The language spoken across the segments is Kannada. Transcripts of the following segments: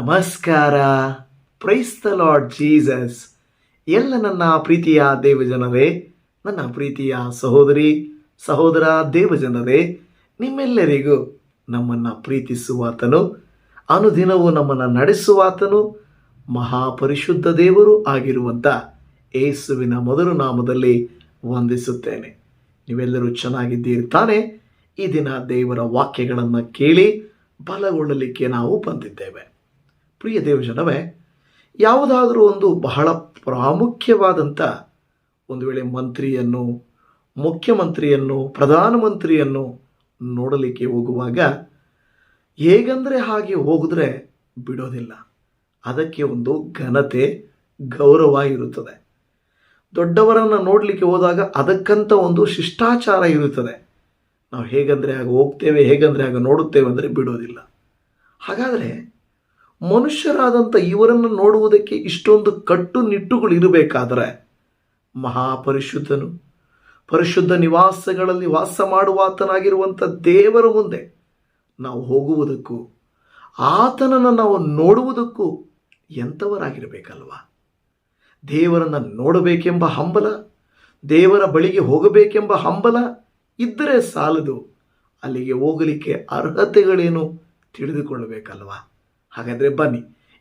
ನಮಸ್ಕಾರ. ಪ್ರೈಸ್ತ ಲಾರ್ಡ್ ಜೀಸಸ್ ಎಲ್ಲ ನನ್ನ ಪ್ರೀತಿಯ ದೇವಜನರೇ, ನನ್ನ ಪ್ರೀತಿಯ ಸಹೋದರಿ, ಸಹೋದರ ದೇವಜನರೇ, ನಿಮ್ಮೆಲ್ಲರಿಗೂ ನಮ್ಮನ್ನು ಪ್ರೀತಿಸುವಾತನು, ಅನುದಿನವೂ ನಮ್ಮನ್ನು ನಡೆಸುವಾತನು, ಮಹಾಪರಿಶುದ್ಧ ದೇವರು ಆಗಿರುವಂಥ ಏಸುವಿನ ಮೊದಲು ನಾಮದಲ್ಲಿ ವಂದಿಸುತ್ತೇನೆ. ನೀವೆಲ್ಲರೂ ಚೆನ್ನಾಗಿದ್ದೀರಿ ತಾನೆ? ಈ ದಿನ ದೇವರ ವಾಕ್ಯಗಳನ್ನು ಕೇಳಿ ಬಲಗೊಳ್ಳಲಿಕ್ಕೆ ನಾವು ಬಂದಿದ್ದೇವೆ. ಪ್ರಿಯ ದೇವಜನವೇ ಯಾವುದಾದರೂ ಒಂದು ಬಹಳ ಪ್ರಾಮುಖ್ಯವಾದಂಥ ಒಂದು ವೇಳೆ ಮಂತ್ರಿಯನ್ನು, ಮುಖ್ಯಮಂತ್ರಿಯನ್ನು, ಪ್ರಧಾನಮಂತ್ರಿಯನ್ನು ನೋಡಲಿಕ್ಕೆ ಹೋಗುವಾಗ ಹೇಗಂದರೆ ಹಾಗೆ ಹೋಗಿದ್ರೆ ಬಿಡೋದಿಲ್ಲ. ಅದಕ್ಕೆ ಒಂದು ಘನತೆ, ಗೌರವ ಇರುತ್ತದೆ. ದೊಡ್ಡವರನ್ನು ನೋಡಲಿಕ್ಕೆ ಹೋದಾಗ ಅದಕ್ಕಂತ ಒಂದು ಶಿಷ್ಟಾಚಾರ ಇರುತ್ತದೆ. ನಾವು ಹೇಗಂದರೆ ಆಗ ಹೋಗ್ತೇವೆ, ಹೇಗಂದರೆ ಆಗ ನೋಡುತ್ತೇವೆ ಅಂದರೆ ಬಿಡೋದಿಲ್ಲ. ಹಾಗಾದರೆ ಮನುಷ್ಯರಾದಂಥ ಇವರನ್ನು ನೋಡುವುದಕ್ಕೆ ಇಷ್ಟೊಂದು ಕಟ್ಟುನಿಟ್ಟುಗಳು ಇರಬೇಕಾದರೆ ಮಹಾಪರಿಶುದ್ಧನು, ಪರಿಶುದ್ಧ ನಿವಾಸಗಳಲ್ಲಿ ವಾಸ ಮಾಡುವಾತನಾಗಿರುವಂಥ ದೇವರ ಮುಂದೆ ನಾವು ಹೋಗುವುದಕ್ಕೂ, ಆತನನ್ನು ನಾವು ನೋಡುವುದಕ್ಕೂ ಎಂಥವರಾಗಿರಬೇಕಲ್ವ? ದೇವರನ್ನು ನೋಡಬೇಕೆಂಬ ಹಂಬಲ, ದೇವರ ಬಳಿಗೆ ಹೋಗಬೇಕೆಂಬ ಹಂಬಲ ಇದ್ದರೆ ಸಾಲದು, ಅಲ್ಲಿಗೆ ಹೋಗಲಿಕ್ಕೆ ಅರ್ಹತೆಗಳೇನು ತಿಳಿದುಕೊಳ್ಳಬೇಕಲ್ವಾ? ಹಾಗಾದರೆ ಬನ್ನಿ.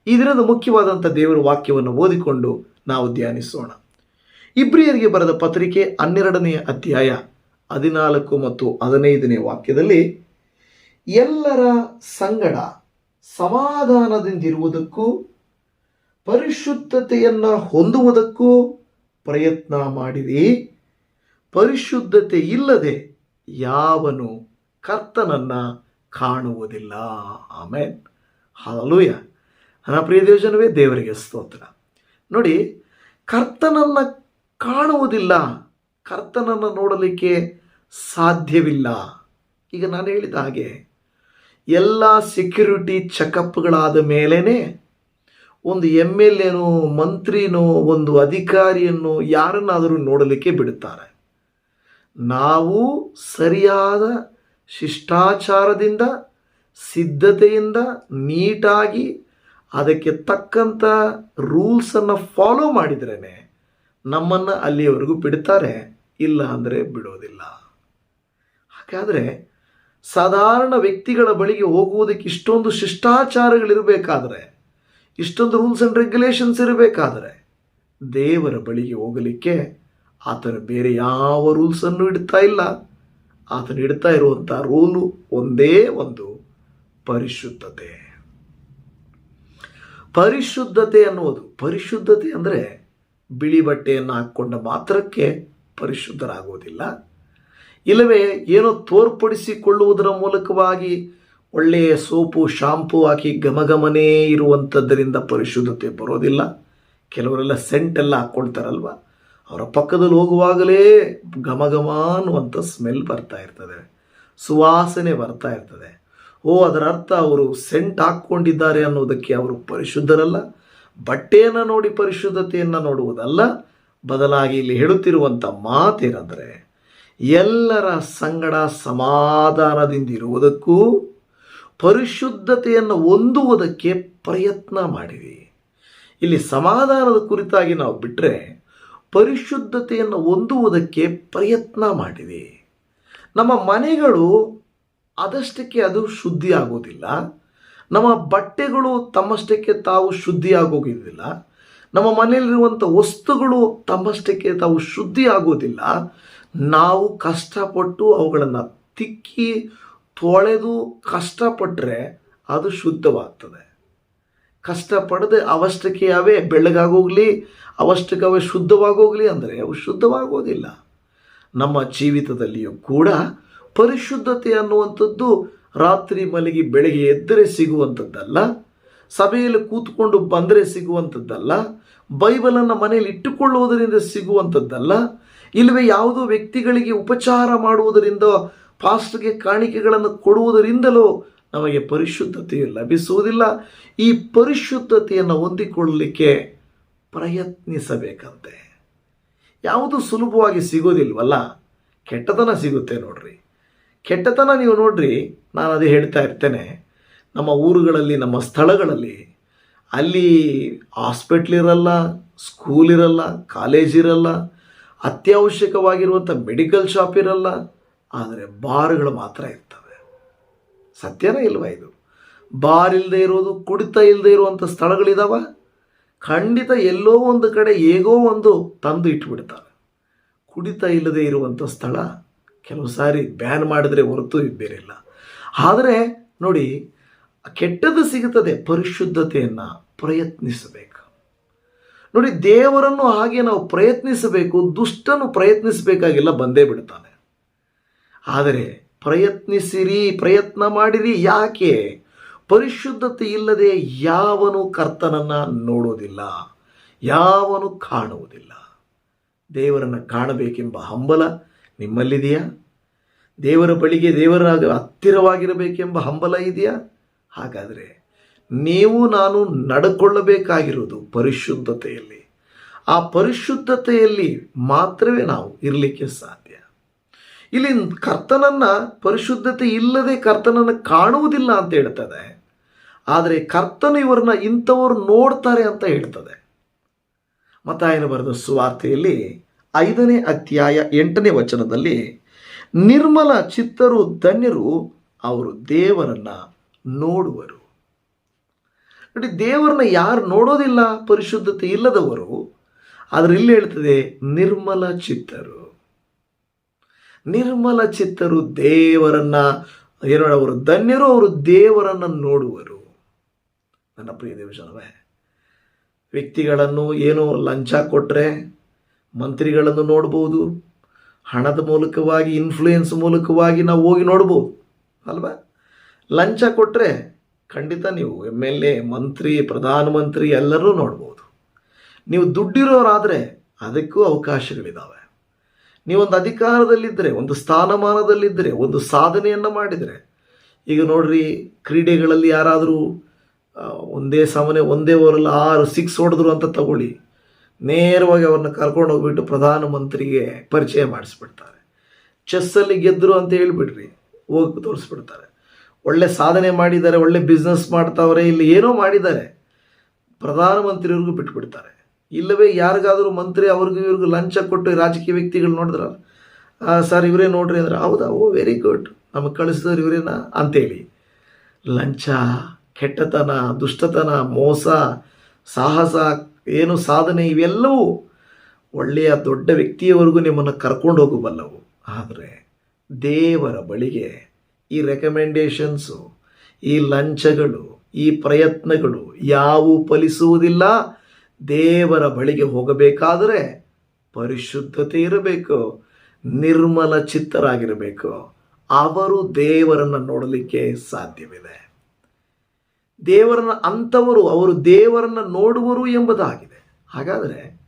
ಈ ದಿನದ ಮುಖ್ಯವಾದಂಥ ದೇವರ ವಾಕ್ಯವನ್ನು ಓದಿಕೊಂಡು ನಾವು ಧ್ಯಾನಿಸೋಣ. ಇಬ್ರಿಯರಿಗೆ ಬರೆದ ಪತ್ರಿಕೆ ಹನ್ನೆರಡನೆಯ ಅಧ್ಯಾಯ ಹದಿನಾಲ್ಕು ಮತ್ತು ಹದಿನೈದನೇ ವಾಕ್ಯದಲ್ಲಿ, ಎಲ್ಲರ ಸಂಗಡ ಸಮಾಧಾನದಿಂದಿರುವುದಕ್ಕೂ, ಪರಿಶುದ್ಧತೆಯನ್ನು ಹೊಂದುವುದಕ್ಕೂ ಪ್ರಯತ್ನ ಮಾಡಿರಿ. ಪರಿಶುದ್ಧತೆ ಇಲ್ಲದೆ ಯಾವನು ಕರ್ತನನ್ನ ಕಾಣುವುದಿಲ್ಲ. ಆಮೇನ್. ಹಾಲೂಯ ನನ್ನ ಪ್ರಿಯ ದೇವಜನವೇ, ದೇವರಿಗೆ ಸ್ತೋತ್ರ. ನೋಡಿ, ಕರ್ತನನ್ನು ಕಾಣುವುದಿಲ್ಲ, ಕರ್ತನನ್ನು ನೋಡಲಿಕ್ಕೆ ಸಾಧ್ಯವಿಲ್ಲ. ಈಗ ನಾನು ಹೇಳಿದ ಹಾಗೆ, ಎಲ್ಲ ಸೆಕ್ಯೂರಿಟಿ ಚೆಕಪ್ಗಳಾದ ಮೇಲೇ ಒಂದು ಎಂ ಎಲ್ ಎನೋ ಮಂತ್ರಿನೋ, ಒಂದು ಅಧಿಕಾರಿಯನ್ನು ಯಾರನ್ನಾದರೂ ನೋಡಲಿಕ್ಕೆ ಬಿಡುತ್ತಾರೆ. ನಾವು ಸರಿಯಾದ ಶಿಷ್ಟಾಚಾರದಿಂದ ಸಿದ್ಧತೆಯಿಂದ ನೀಟಾಗಿ ಅದಕ್ಕೆ ತಕ್ಕಂಥ ರೂಲ್ಸನ್ನು ಫಾಲೋ ಮಾಡಿದ್ರೇ ನಮ್ಮನ್ನು ಅಲ್ಲಿಯವರೆಗೂ ಬಿಡ್ತಾರೆ, ಇಲ್ಲ ಅಂದರೆ ಬಿಡೋದಿಲ್ಲ. ಹಾಗಾದರೆ ಸಾಧಾರಣ ವ್ಯಕ್ತಿಗಳ ಬಳಿಗೆ ಹೋಗುವುದಕ್ಕೆ ಇಷ್ಟೊಂದು ಶಿಷ್ಟಾಚಾರಗಳಿರಬೇಕಾದ್ರೆ, ಇಷ್ಟೊಂದು ರೂಲ್ಸ್ ಆ್ಯಂಡ್ ರೆಗ್ಯುಲೇಷನ್ಸ್ ಇರಬೇಕಾದರೆ, ದೇವರ ಬಳಿಗೆ ಹೋಗಲಿಕ್ಕೆ ಆತನ ಬೇರೆ ಯಾವ ರೂಲ್ಸನ್ನು ಇಡ್ತಾ ಇಲ್ಲ. ಆತನು ಇಡ್ತಾ ಇರುವಂಥ ರೂಲು ಒಂದೇ ಒಂದು. ಪರಿಶುದ್ಧತೆ. ಪರಿಶುದ್ಧತೆ ಅನ್ನುವುದು, ಪರಿಶುದ್ಧತೆ ಅಂದರೆ ಬಿಳಿ ಬಟ್ಟೆಯನ್ನು ಹಾಕ್ಕೊಂಡ ಮಾತ್ರಕ್ಕೆ ಪರಿಶುದ್ಧರಾಗುವುದಿಲ್ಲ. ಇಲ್ಲವೇ ಏನೋ ತೋರ್ಪಡಿಸಿಕೊಳ್ಳುವುದರ ಮೂಲಕವಾಗಿ ಒಳ್ಳೆಯ ಸೋಪು, ಶಾಂಪು ಹಾಕಿ ಘಮಘಮನೇ ಇರುವಂಥದ್ದರಿಂದ ಪರಿಶುದ್ಧತೆ ಬರೋದಿಲ್ಲ. ಕೆಲವರೆಲ್ಲ ಸೆಂಟೆಲ್ಲ ಹಾಕ್ಕೊಳ್ತಾರಲ್ವ? ಅವರ ಪಕ್ಕದಲ್ಲಿ ಹೋಗುವಾಗಲೇ ಗಮಗಮ ಅನ್ನುವಂಥ ಸ್ಮೆಲ್ ಬರ್ತಾ ಇರ್ತದೆ. ಸುವಾಸನೆ ಬರ್ತಾ ಇರ್ತದೆ. ಓ, ಅದರ ಅರ್ಥ ಅವರು ಸೆಂಟ್ ಹಾಕ್ಕೊಂಡಿದ್ದಾರೆ ಅನ್ನೋದಕ್ಕೆ ಅವರು ಪರಿಶುದ್ಧರಲ್ಲ. ಬಟ್ಟೆಯನ್ನು ನೋಡಿ ಪರಿಶುದ್ಧತೆಯನ್ನು ನೋಡುವುದಲ್ಲ. ಬದಲಾಗಿ ಇಲ್ಲಿ ಹೇಳುತ್ತಿರುವಂಥ ಮಾತೇನೆಂದರೆ, ಎಲ್ಲರ ಸಂಗಡ ಸಮಾಧಾನದಿಂದಿರುವುದಕ್ಕೂ ಪರಿಶುದ್ಧತೆಯನ್ನು ಹೊಂದುವುದಕ್ಕೆ ಪ್ರಯತ್ನ ಮಾಡಿರಿ. ಇಲ್ಲಿ ಸಮಾಧಾನದ ಕುರಿತಾಗಿ ನಾವು ಬಿಟ್ಟರೆ ಪರಿಶುದ್ಧತೆಯನ್ನು ಹೊಂದುವುದಕ್ಕೆ ಪ್ರಯತ್ನ ಮಾಡಿರಿ. ನಮ್ಮ ಮನೆಗಳು ಅದಷ್ಟಕ್ಕೆ ಅದು ಶುದ್ಧಿ ಆಗೋದಿಲ್ಲ ನಮ್ಮ ಬಟ್ಟೆಗಳು ತಮ್ಮಷ್ಟಕ್ಕೆ ತಾವು ಶುದ್ಧಿ ಆಗೋಗಿದ್ದಿಲ್ಲ ನಮ್ಮ ಮನೆಯಲ್ಲಿರುವಂಥ ವಸ್ತುಗಳು ತಮ್ಮಷ್ಟಕ್ಕೆ ತಾವು ಶುದ್ಧಿ ಆಗೋದಿಲ್ಲ ನಾವು ಕಷ್ಟಪಟ್ಟು ಅವುಗಳನ್ನು ತಿಕ್ಕಿ ತೊಳೆದು ಕಷ್ಟಪಟ್ಟರೆ ಅದು ಶುದ್ಧವಾಗ್ತದೆ. ಕಷ್ಟಪಡದೆ ಅವಷ್ಟಕ್ಕೆ ಅವೇ ಬೆಳ್ಳಗಾಗೋಗ್ಲಿ ಅವಷ್ಟಕ್ಕೆ ಅವೇ ಶುದ್ಧವಾಗೋಗ್ಲಿ ಅಂದರೆ ಅವು ಶುದ್ಧವಾಗೋದಿಲ್ಲ. ನಮ್ಮ ಜೀವಿತದಲ್ಲಿಯೂ ಕೂಡ ಪರಿಶುದ್ಧತೆ ಅನ್ನುವಂಥದ್ದು ರಾತ್ರಿ ಮಲಗಿ ಬೆಳಗ್ಗೆ ಎದ್ದರೆ ಸಿಗುವಂಥದ್ದಲ್ಲ, ಸಭೆಯಲ್ಲಿ ಕೂತ್ಕೊಂಡು ಬಂದರೆ ಸಿಗುವಂಥದ್ದಲ್ಲ, ಬೈಬಲನ್ನು ಮನೆಯಲ್ಲಿ ಇಟ್ಟುಕೊಳ್ಳುವುದರಿಂದ ಸಿಗುವಂಥದ್ದಲ್ಲ, ಇಲ್ಲವೇ ಯಾವುದೋ ವ್ಯಕ್ತಿಗಳಿಗೆ ಉಪಚಾರ ಮಾಡುವುದರಿಂದ, ಪಾಸ್ಟ್ಗೆ ಕಾಣಿಕೆಗಳನ್ನು ಕೊಡುವುದರಿಂದಲೂ ನಮಗೆ ಪರಿಶುದ್ಧತೆಯು ಲಭಿಸುವುದಿಲ್ಲ. ಈ ಪರಿಶುದ್ಧತೆಯನ್ನು ಹೊಂದಿಕೊಳ್ಳಲಿಕ್ಕೆ ಪ್ರಯತ್ನಿಸಬೇಕಂತೆ. ಯಾವುದು ಸುಲಭವಾಗಿ ಸಿಗೋದಿಲ್ವಲ್ಲ, ಕೆಟ್ಟತನ ಸಿಗುತ್ತೆ ನೋಡ್ರಿ. ಕೆಟ್ಟತನ ನೀವು ನೋಡ್ರಿ, ನಾನು ಅದು ಹೇಳ್ತಾ ಇರ್ತೇನೆ. ನಮ್ಮ ಊರುಗಳಲ್ಲಿ, ನಮ್ಮ ಸ್ಥಳಗಳಲ್ಲಿ ಅಲ್ಲಿ ಹಾಸ್ಪಿಟ್ಲ್ ಇರಲ್ಲ, ಸ್ಕೂಲ್ ಇರಲ್ಲ, ಕಾಲೇಜ್ ಇರಲ್ಲ, ಅತ್ಯವಶ್ಯಕವಾಗಿರುವಂಥ ಮೆಡಿಕಲ್ ಶಾಪ್ ಇರಲ್ಲ, ಆದರೆ ಬಾರ್ಗಳು ಮಾತ್ರ ಇರ್ತವೆ. ಸತ್ಯನೇ ಇಲ್ವಾ ಇದು? ಬಾರ್ ಇಲ್ಲದೆ ಇರೋದು, ಕುಡಿತ ಇಲ್ಲದೆ ಇರುವಂಥ ಸ್ಥಳಗಳಿದಾವ? ಖಂಡಿತ ಎಲ್ಲೋ ಒಂದು ಕಡೆ, ಹೇಗೋ ಒಂದು ತಂದು ಇಟ್ಬಿಡ್ತಾರೆ. ಕುಡಿತ ಇಲ್ಲದೆ ಇರುವಂಥ ಸ್ಥಳ ಕೆಲವು ಸಾರಿ ಬ್ಯಾನ್ ಮಾಡಿದ್ರೆ ಹೊರತು ಬೇರೆಲ್ಲ. ಆದರೆ ನೋಡಿ, ಕೆಟ್ಟದ್ದು ಸಿಗುತ್ತದೆ ಪರಿಶುದ್ಧತೆಯನ್ನು ಪ್ರಯತ್ನಿಸಬೇಕು. ನೋಡಿ, ದೇವರನ್ನು ಹಾಗೆ ನಾವು ಪ್ರಯತ್ನಿಸಬೇಕು, ದುಷ್ಟನು ಪ್ರಯತ್ನಿಸಬೇಕಾಗಿಲ್ಲ, ಬಂದೇ ಬಿಡ್ತಾನೆ. ಆದರೆ ಪ್ರಯತ್ನಿಸಿರಿ, ಪ್ರಯತ್ನ ಮಾಡಿರಿ, ಯಾಕೆ? ಪರಿಶುದ್ಧತೆ ಇಲ್ಲದೆ ಯಾವನು ಕರ್ತನನ್ನ ನೋಡೋದಿಲ್ಲ, ಯಾವನು ಕಾಣುವುದಿಲ್ಲ. ದೇವರನ್ನು ಕಾಣಬೇಕೆಂಬ ಹಂಬಲ ನಿಮ್ಮಲ್ಲಿದೆಯಾ? ದೇವರ ಬಳಿಗೆ ದೇವರ ಹತ್ತಿರವಾಗಿರಬೇಕೆಂಬ ಹಂಬಲ ಇದೆಯಾ? ಹಾಗಾದರೆ ನೀವು ನಾನು ನಡ್ಕೊಳ್ಳಬೇಕಾಗಿರುವುದು ಪರಿಶುದ್ಧತೆಯಲ್ಲಿ. ಆ ಪರಿಶುದ್ಧತೆಯಲ್ಲಿ ಮಾತ್ರವೇ ನಾವು ಇರಲಿಕ್ಕೆ ಸಾಧ್ಯ. ಇಲ್ಲಿ ಕರ್ತನನ್ನ ಪರಿಶುದ್ಧತೆ ಇಲ್ಲದೆ ಕರ್ತನನ್ನು ಕಾಣುವುದಿಲ್ಲ ಅಂತ ಹೇಳ್ತದೆ. ಆದರೆ ಕರ್ತನ ಇವರನ್ನ ಇಂಥವ್ರು ನೋಡ್ತಾರೆ ಅಂತ ಹೇಳ್ತದೆ. ಮತ್ತಾಯನ ಬರೆದ ಸುವಾರ್ತೆಯಲ್ಲಿ ಐದನೇ ಅಧ್ಯಾಯ ಎಂಟನೇ ವಚನದಲ್ಲಿ, ನಿರ್ಮಲ ಚಿತ್ತರು ಧನ್ಯರು, ಅವರು ದೇವರನ್ನ ನೋಡುವರು. ನೋಡಿ, ದೇವರನ್ನ ಯಾರು ನೋಡೋದಿಲ್ಲ, ಪರಿಶುದ್ಧತೆ ಇಲ್ಲದವರು, ಆದರೆ ಇಲ್ಲಿ ಹೇಳ್ತದೆ, ನಿರ್ಮಲ ಚಿತ್ತರು. ನಿರ್ಮಲ ಚಿತ್ತರು ದೇವರನ್ನ, ಏನು ಅವರು ಧನ್ಯರು, ಅವರು ದೇವರನ್ನ ನೋಡುವರು. ನನ್ನ ಪ್ರಿಯ ದೇವಜನವೇ, ವ್ಯಕ್ತಿಗಳನ್ನು ಏನು ಲಂಚ ಕೊಟ್ಟರೆ ಮಂತ್ರಿಗಳನ್ನು ನೋಡ್ಬೋದು. ಹಣದ ಮೂಲಕವಾಗಿ ಇನ್ಫ್ಲೂಯೆನ್ಸ್ ಮೂಲಕವಾಗಿ ನಾವು ಹೋಗಿ ನೋಡ್ಬೋದು. ಅಲ್ವಾ? ಲಂಚ ಕೊಟ್ಟರೆ ಖಂಡಿತ ನೀವು ಎಂ ಎಲ್ ಎ ಮಂತ್ರಿ, ಪ್ರಧಾನಮಂತ್ರಿ ಎಲ್ಲರೂ ನೋಡ್ಬೋದು. ನೀವು ದುಡ್ಡಿರೋರಾದರೆ ಅದಕ್ಕೂ ಅವಕಾಶಗಳಿದ್ದಾವೆ ನೀವೊಂದು ಅಧಿಕಾರದಲ್ಲಿದ್ದರೆ, ಒಂದು ಸ್ಥಾನಮಾನದಲ್ಲಿದ್ದರೆ, ಒಂದು ಸಾಧನೆಯನ್ನು ಮಾಡಿದರೆ, ಈಗ ನೋಡ್ರಿ, ಕ್ರೀಡೆಗಳಲ್ಲಿ ಯಾರಾದರೂ ಒಂದೇ ಸಮನೆ ಒಂದೇ ಓವರಲ್ಲಿ ಆರು ಸಿಕ್ಸ್ ಹೊಡೆದ್ರು ಅಂತ ತಗೊಳ್ಳಿ. ನೇರವಾಗಿ ಅವ್ರನ್ನ ಕರ್ಕೊಂಡು ಹೋಗ್ಬಿಟ್ಟು ಪ್ರಧಾನಮಂತ್ರಿಗೆ ಪರಿಚಯ ಮಾಡಿಸ್ಬಿಡ್ತಾರೆ. ಚೆಸ್ಸಲ್ಲಿ ಗೆದ್ದರು ಅಂತ ಹೇಳಿಬಿಡ್ರಿ, ಹೋಗಿ ತೋರಿಸ್ಬಿಡ್ತಾರೆ. ಒಳ್ಳೆ ಸಾಧನೆ ಮಾಡಿದ್ದಾರೆ, ಒಳ್ಳೆ ಬಿಸ್ನೆಸ್ ಮಾಡ್ತಾವ್ರೆ, ಇಲ್ಲಿ ಏನೋ ಮಾಡಿದ್ದಾರೆ. ಪ್ರಧಾನಮಂತ್ರಿಯವ್ರಿಗೂ ಬಿಟ್ಬಿಡ್ತಾರೆ. ಇಲ್ಲವೇ ಯಾರಿಗಾದರೂ ಮಂತ್ರಿ, ಅವ್ರಿಗೂ ಇವ್ರಿಗೂ ಲಂಚ ಕೊಟ್ಟು ರಾಜಕೀಯ ವ್ಯಕ್ತಿಗಳು ನೋಡಿದ್ರಲ್ಲ? ಸರ್, ಇವರೇ ನೋಡ್ರಿ ಅಂದ್ರೆ, ಹೌದಾ? ಓ ವೆರಿ ಗುಡ್ ನಮಗೆ ಕಳಿಸಿದವ್ರು ಇವರೇನಾ? ಅಂತೇಳಿ. ಲಂಚ, ಕೆಟ್ಟತನ, ದುಷ್ಟತನ, ಮೋಸ, ಸಾಹಸ ಏನು ಸಾಧನೆ ಇವೆಲ್ಲವೂ ಒಳ್ಳೆಯ ದೊಡ್ಡ ವ್ಯಕ್ತಿಯವರೆಗೂ ನಿಮ್ಮನ್ನು ಕರ್ಕೊಂಡು ಹೋಗಬಲ್ಲವು. ಆದರೆ ದೇವರ ಬಳಿಗೆ ಈ ರೆಕಮೆಂಡೇಷನ್ಸು ಈ ಲಂಚಗಳು, ಈ ಪ್ರಯತ್ನಗಳು ಯಾವೂ ಫಲಿಸುವುದಿಲ್ಲ. ದೇವರ ಬಳಿಗೆ ಹೋಗಬೇಕಾದರೆ ಪರಿಶುದ್ಧತೆ ಇರಬೇಕು, ನಿರ್ಮಲ ಚಿತ್ತರಾಗಿರಬೇಕು. ಅವರು ದೇವರನ್ನು ನೋಡಲಿಕ್ಕೆ ಸಾಧ್ಯವಿದೆ. ದೇವರನ್ನ ಅಂಥವರು, ಅವರು ದೇವರನ್ನ ನೋಡುವರು ಎಂಬುದಾಗಿದೆ. ಹಾಗಾದರೆ,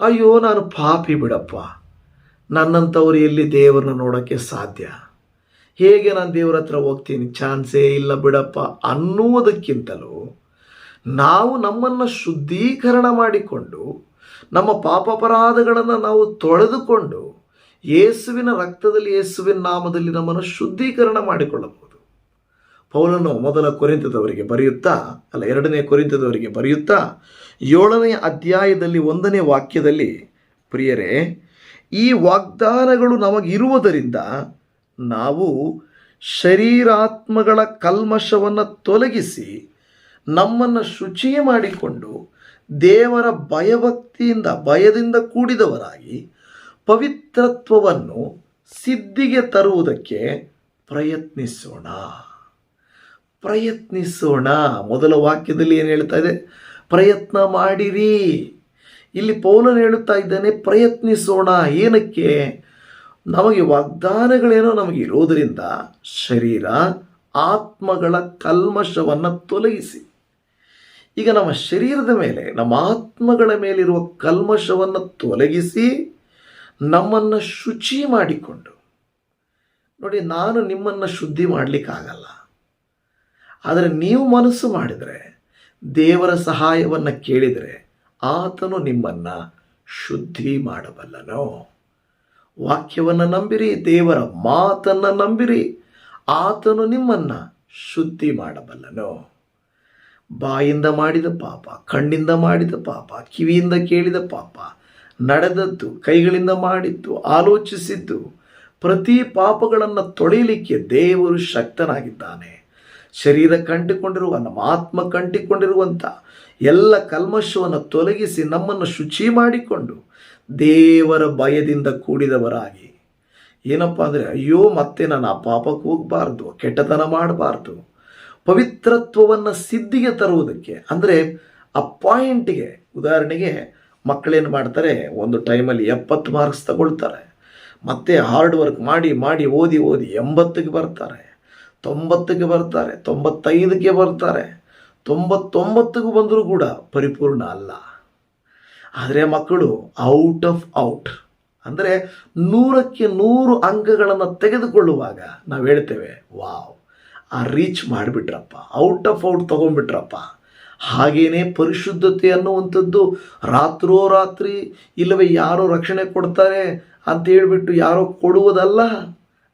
ಅಯ್ಯೋ, ನಾನು ಪಾಪಿ ಬಿಡಪ್ಪ. ನನ್ನಂಥವ್ರು ಎಲ್ಲಿ ದೇವರನ್ನ ನೋಡೋಕ್ಕೆ ಸಾಧ್ಯ? ಹೇಗೆ ನಾನು ದೇವರ ಹತ್ರ ಹೋಗ್ತೀನಿ? ಚಾನ್ಸೇ ಇಲ್ಲ ಬಿಡಪ್ಪ ಅನ್ನುವುದಕ್ಕಿಂತಲೂ ನಾವು ನಮ್ಮನ್ನು ಶುದ್ಧೀಕರಣ ಮಾಡಿಕೊಂಡು, ನಮ್ಮ ಪಾಪಾಪರಾಧಗಳನ್ನು ನಾವು ತೊಳೆದುಕೊಂಡು, ಯೇಸುವಿನ ರಕ್ತದಲ್ಲಿ, ಯೇಸುವಿನ ನಾಮದಲ್ಲಿ ನಮ್ಮನ್ನು ಶುದ್ಧೀಕರಣ ಮಾಡಿಕೊಳ್ಳಬಹುದು. ಪೌಲನು ಮೊದಲ ಕೊರಿಂತದವರಿಗೆ ಬರೆಯುತ್ತಾ, ಅಲ್ಲ ಎರಡನೇ ಕೊರಿಂತದವರಿಗೆ ಬರೆಯುತ್ತಾ, ಏಳನೇ ಅಧ್ಯಾಯದಲ್ಲಿ ಒಂದನೇ ವಾಕ್ಯದಲ್ಲಿ, ಪ್ರಿಯರೇ, ಈ ವಾಗ್ದಾನಗಳು ನಮಗಿರುವುದರಿಂದ ನಾವು ಶರೀರಾತ್ಮಗಳ ಕಲ್ಮಶವನ್ನು ತೊಲಗಿಸಿ ನಮ್ಮನ್ನು ಶುಚಿ ಮಾಡಿಕೊಂಡು ದೇವರ ಭಯಭಕ್ತಿಯಿಂದ, ಭಯದಿಂದ ಕೂಡಿದವರಾಗಿ ಪವಿತ್ರತ್ವವನ್ನು ಸಿದ್ಧಿಗೆ ತರುವುದಕ್ಕೆ ಪ್ರಯತ್ನಿಸೋಣ. ಪ್ರಯತ್ನಿಸೋಣ. ಮೊದಲ ವಾಕ್ಯದಲ್ಲಿ ಏನು ಹೇಳ್ತಾ ಇದೆ? ಪ್ರಯತ್ನ ಮಾಡಿರಿ. ಇಲ್ಲಿ ಪೌಲನ್ ಹೇಳುತ್ತಾ ಇದ್ದಾನೆ, ಪ್ರಯತ್ನಿಸೋಣ. ಏನಕ್ಕೆ? ನಮಗೆ ವಾಗ್ದಾನಗಳೇನೋ ನಮಗೆ ಇರೋದರಿಂದ ಶರೀರ, ಆತ್ಮಗಳ ಕಲ್ಮಶವನ್ನು ತೊಲಗಿಸಿ. ಈಗ ನಮ್ಮ ಶರೀರದ ಮೇಲೆ, ನಮ್ಮ ಆತ್ಮಗಳ ಮೇಲಿರುವ ಕಲ್ಮಶವನ್ನು ತೊಲಗಿಸಿ ನಮ್ಮನ್ನು ಶುಚಿ ಮಾಡಿಕೊಂಡು. ನೋಡಿ, ನಾನು ನಿಮ್ಮನ್ನು ಶುದ್ಧಿ ಮಾಡಲಿಕ್ಕಾಗಲ್ಲ. ಆದರೆ ನೀವು ಮನಸ್ಸು ಮಾಡಿದರೆ, ದೇವರ ಸಹಾಯವನ್ನು ಕೇಳಿದರೆ ಆತನು ನಿಮ್ಮನ್ನು ಶುದ್ಧಿ ಮಾಡಬಲ್ಲನು? ವಾಕ್ಯವನ್ನು ನಂಬಿರಿ, ದೇವರ ಮಾತನ್ನು ನಂಬಿರಿ, ಆತನು ನಿಮ್ಮನ್ನು ಶುದ್ಧಿ ಮಾಡಬಲ್ಲನು? ಬಾಯಿಂದ ಮಾಡಿದ ಪಾಪ, ಕಣ್ಣಿಂದ ಮಾಡಿದ ಪಾಪ, ಕಿವಿಯಿಂದ ಕೇಳಿದ ಪಾಪ, ನಡೆದದ್ದು, ಕೈಗಳಿಂದ ಮಾಡಿದ್ದು, ಆಲೋಚಿಸಿದ್ದು, ಪ್ರತಿ ಪಾಪಗಳನ್ನು ತೊಳೆಯಲಿಕ್ಕೆ ದೇವರು ಶಕ್ತನಾಗಿದ್ದಾನೆ. ಶರೀರ ಕಂಟಿಕೊಂಡಿರುವ ನಮ್ಮ ಆತ್ಮ ಕಂಡುಕೊಂಡಿರುವಂಥ ಎಲ್ಲ ಕಲ್ಮಶವನ್ನು ತೊಲಗಿಸಿ ನಮ್ಮನ್ನು ಶುಚಿ ಮಾಡಿಕೊಂಡು ದೇವರ ಭಯದಿಂದ ಕೂಡಿದವರಾಗಿ. ಏನಪ್ಪ ಅಂದರೆ, ಅಯ್ಯೋ, ಮತ್ತೆ ನಾನು ಆ ಪಾಪಕ್ಕೆ ಹೋಗಬಾರ್ದು, ಕೆಟ್ಟತನ ಮಾಡಬಾರ್ದು. ಪವಿತ್ರತ್ವವನ್ನು ಸಿದ್ಧಿಗೆ ತರುವುದಕ್ಕೆ, ಅಂದರೆ ಆ ಪಾಯಿಂಟ್ಗೆ ಉದಾಹರಣೆಗೆ ಮಕ್ಕಳೇನು ಮಾಡ್ತಾರೆ, ಒಂದು ಟೈಮಲ್ಲಿ ಎಪ್ಪತ್ತು ಮಾರ್ಕ್ಸ್ ತಗೊಳ್ತಾರೆ. ಮತ್ತೆ ಹಾರ್ಡ್ ವರ್ಕ್ ಮಾಡಿ ಮಾಡಿ, ಓದಿ ಓದಿ ಎಂಬತ್ತಿಗೆ ಬರ್ತಾರೆ. ತೊಂಬತ್ತಕ್ಕೆ ಬರ್ತಾರೆ, ತೊಂಬತ್ತೈದಕ್ಕೆ ಬರ್ತಾರೆ ತೊಂಬತ್ತೊಂಬತ್ತಿಗೂ ಬಂದರೂ ಕೂಡ ಪರಿಪೂರ್ಣ ಅಲ್ಲ. ಆದರೆ ಮಕ್ಕಳು ಔಟ್ ಆಫ್ ಔಟ್. ಅಂದರೆ ನೂರಕ್ಕೆ ನೂರು ಅಂಕಗಳನ್ನು ತೆಗೆದುಕೊಳ್ಳುವಾಗ ನಾವು ಹೇಳ್ತೇವೆ, ವಾವ್, ಆ ರೀಚ್ ಮಾಡಿಬಿಟ್ರಪ್ಪ, ಔಟ್ ಆಫ್ ಔಟ್ ತೊಗೊಂಡ್ಬಿಟ್ರಪ್ಪ. ಹಾಗೇನೆ ಪರಿಶುದ್ಧತೆ ಅನ್ನುವಂಥದ್ದು ರಾತ್ರೋ ರಾತ್ರಿ ಇಲ್ಲವೇ ಯಾರೋ ರಕ್ಷಣೆ ಕೊಡ್ತಾರೆ ಅಂತ ಹೇಳಿಬಿಟ್ಟು ಯಾರೋ ಕೊಡುವುದಲ್ಲ,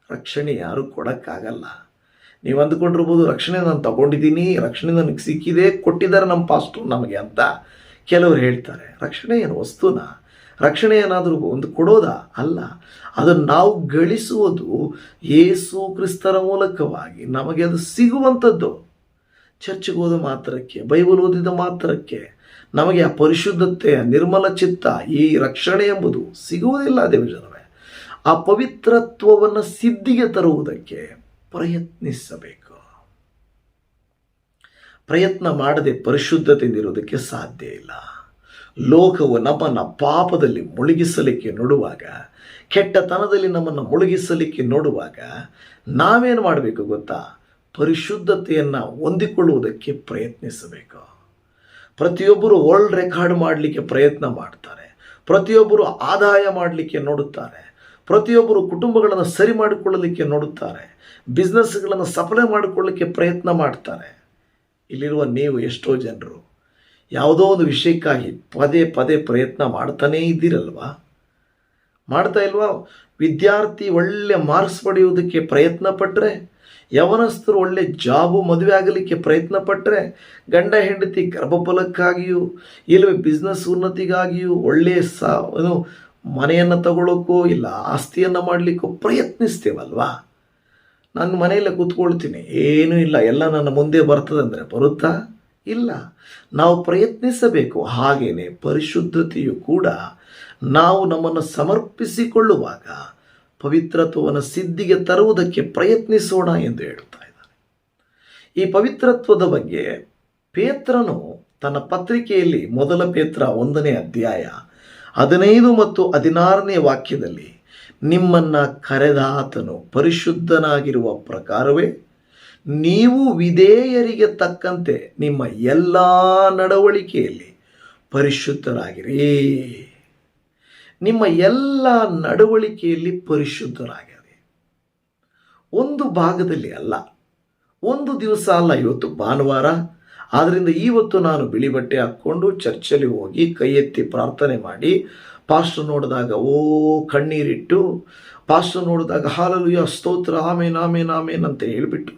ರಕ್ಷಣೆ ಯಾರೂ ಕೊಡೋಕ್ಕಾಗಲ್ಲ. ನೀವು ಅಂದ್ಕೊಂಡಿರ್ಬೋದು, ರಕ್ಷಣೆ ನಾನು ತಗೊಂಡಿದ್ದೀನಿ, ರಕ್ಷಣೆ ನನಗೆ ಸಿಕ್ಕಿದೆ, ಕೊಟ್ಟಿದ್ದಾರೆ ನಮ್ಮ ಪಾಸ್ಟರ್ ನಮಗೆ ಅಂತ ಕೆಲವರು ಹೇಳ್ತಾರೆ. ರಕ್ಷಣೆ ಏನು? ವಸ್ತುನ? ರಕ್ಷಣೆ ಏನಾದರೂ ಒಂದು ಕೊಡೋದಾ? ಅಲ್ಲ. ಅದನ್ನು ನಾವು ಗಳಿಸುವುದು ಯೇಸು ಕ್ರಿಸ್ತರ ಮೂಲಕವಾಗಿ ನಮಗೆ ಅದು ಸಿಗುವಂಥದ್ದು. ಚರ್ಚ್ಗೆ ಹೋದ ಮಾತ್ರಕ್ಕೆ, ಬೈಬಲ್ ಓದಿದ ಮಾತ್ರಕ್ಕೆ ನಮಗೆ ಆ ಪರಿಶುದ್ಧತೆ ನಿರ್ಮಲ ಚಿತ್ತ, ಈ ರಕ್ಷಣೆ ಎಂಬುದು ಸಿಗುವುದಿಲ್ಲ ದೇವಜನವೇ. ಆ ಪವಿತ್ರತ್ವವನ್ನು ಸಿದ್ಧಿಗೆ ತರುವುದಕ್ಕೆ ಪ್ರಯತ್ನಿಸಬೇಕು. ಪ್ರಯತ್ನ ಮಾಡದೆ ಪರಿಶುದ್ಧತೆಯಿಂದಿರುವುದಕ್ಕೆ ಸಾಧ್ಯ ಇಲ್ಲ. ಲೋಕವು ನಮ್ಮನ್ನು ಪಾಪದಲ್ಲಿ ಮುಳುಗಿಸಲಿಕ್ಕೆ ನೋಡುವಾಗ, ಕೆಟ್ಟತನದಲ್ಲಿ ನಮ್ಮನ್ನು ಮುಳುಗಿಸಲಿಕ್ಕೆ ನೋಡುವಾಗ ನಾವೇನು ಮಾಡಬೇಕು ಗೊತ್ತಾ? ಪರಿಶುದ್ಧತೆಯನ್ನು ಹೊಂದಿಕೊಳ್ಳುವುದಕ್ಕೆ ಪ್ರಯತ್ನಿಸಬೇಕು. ಪ್ರತಿಯೊಬ್ಬರು ವರ್ಲ್ಡ್ ರೆಕಾರ್ಡ್ ಮಾಡಲಿಕ್ಕೆ ಪ್ರಯತ್ನ ಮಾಡ್ತಾರೆ. ಪ್ರತಿಯೊಬ್ಬರು ಆದಾಯ ಮಾಡಲಿಕ್ಕೆ ನೋಡುತ್ತಾರೆ. ಪ್ರತಿಯೊಬ್ಬರು ಕುಟುಂಬಗಳನ್ನು ಸರಿ ಮಾಡಿಕೊಳ್ಳಲಿಕ್ಕೆ ನೋಡುತ್ತಾರೆ ಬಿಸ್ನೆಸ್ಗಳನ್ನು ಸಫಲ ಮಾಡಿಕೊಳ್ಳಲಿಕ್ಕೆ ಪ್ರಯತ್ನ ಮಾಡ್ತಾರೆ. ಇಲ್ಲಿರುವ ನೀವು ಎಷ್ಟೋ ಜನರು ಯಾವುದೋ ಒಂದು ವಿಷಯಕ್ಕಾಗಿ ಪದೇ ಪದೇ ಪ್ರಯತ್ನ ಮಾಡ್ತಾನೇ ಇದ್ದೀರಲ್ವಾ? ಮಾಡ್ತಾ ಇಲ್ವಾ? ವಿದ್ಯಾರ್ಥಿ ಒಳ್ಳೆ ಮಾರ್ಕ್ಸ್ ಪಡೆಯುವುದಕ್ಕೆ ಪ್ರಯತ್ನ ಪಟ್ಟರೆ ಯವನಸ್ಥರು ಒಳ್ಳೆ ಜಾಬು ಮದುವೆ ಆಗಲಿಕ್ಕೆ ಪ್ರಯತ್ನ ಪಟ್ಟರೆ ಗಂಡ ಹೆಂಡತಿ ಗರ್ಭಫಲಕ್ಕಾಗಿಯೂ ಇಲ್ಲವೇ ಬಿಸ್ನೆಸ್ ಉನ್ನತಿಗಾಗಿಯೂ ಒಳ್ಳೆಯ ಸಾ ಮನೆಯನ್ನು ತಗೊಳ್ಳೋಕ್ಕೂ ಇಲ್ಲ, ಆಸ್ತಿಯನ್ನು ಮಾಡಲಿಕ್ಕೂ ಪ್ರಯತ್ನಿಸ್ತೇವಲ್ವಾ? ನಾನು ಮನೆಯಲ್ಲೇ ಕೂತ್ಕೊಳ್ತೀನಿ. ಏನೂ ಇಲ್ಲ. ಎಲ್ಲ ನನ್ನ ಮುಂದೆ ಬರ್ತದೆ ಅಂದರೆ ಬರುತ್ತಾ? ಇಲ್ಲ. ನಾವು ಪ್ರಯತ್ನಿಸಬೇಕು. ಹಾಗೆಯೇ ಪರಿಶುದ್ಧತೆಯು ಕೂಡ ನಾವು ನಮ್ಮನ್ನು ಸಮರ್ಪಿಸಿಕೊಳ್ಳುವಾಗ ಪವಿತ್ರತ್ವವನ್ನು ಸಿದ್ಧಿಗೆ ತರುವುದಕ್ಕೆ ಪ್ರಯತ್ನಿಸೋಣ ಎಂದು ಹೇಳುತ್ತಾ ಇದ್ದಾನೆ. ಈ ಪವಿತ್ರತ್ವದ ಬಗ್ಗೆ ಪೇತ್ರನು ತನ್ನ ಪತ್ರಿಕೆಯಲ್ಲಿ ಮೊದಲ ಪೇತ್ರ ಒಂದನೇ ಅಧ್ಯಾಯ ಹದಿನೈದು ಮತ್ತು ಹದಿನಾರನೇ ವಾಕ್ಯದಲ್ಲಿ ನಿಮ್ಮನ್ನ ಕರೆದಾತನು ಪರಿಶುದ್ಧನಾಗಿರುವ ಪ್ರಕಾರವೇ ನೀವು ವಿಧೇಯರಿಗೆ ತಕ್ಕಂತೆ ನಿಮ್ಮ ಎಲ್ಲ ನಡವಳಿಕೆಯಲ್ಲಿ ಪರಿಶುದ್ಧರಾಗಿರಿ. ನಿಮ್ಮ ಎಲ್ಲ ನಡವಳಿಕೆಯಲ್ಲಿ ಪರಿಶುದ್ಧರಾಗಿರಿ. ಒಂದು ಭಾಗದಲ್ಲಿ ಅಲ್ಲ, ಒಂದು ದಿವಸ ಅಲ್ಲ, ಇವತ್ತು ಭಾನುವಾರ ಆದ್ದರಿಂದ ಇವತ್ತು ನಾನು ಬಿಳಿ ಬಟ್ಟೆ ಹಾಕ್ಕೊಂಡು ಚರ್ಚಲ್ಲಿ ಹೋಗಿ ಕೈ ಎತ್ತಿ ಪ್ರಾರ್ಥನೆ ಮಾಡಿ ಪಾಸ್ಟರ್ ನೋಡಿದಾಗ, ಓ ಕಣ್ಣೀರಿಟ್ಟು ಪಾಸ್ಟರ್ ನೋಡಿದಾಗ ಹಾಲಲು ಸ್ತೋತ್ರ, ಆಮೇನ್ ಆಮೇನ್ ಆಮೇನ್ ಅಂತ ಹೇಳಿಬಿಟ್ಟು,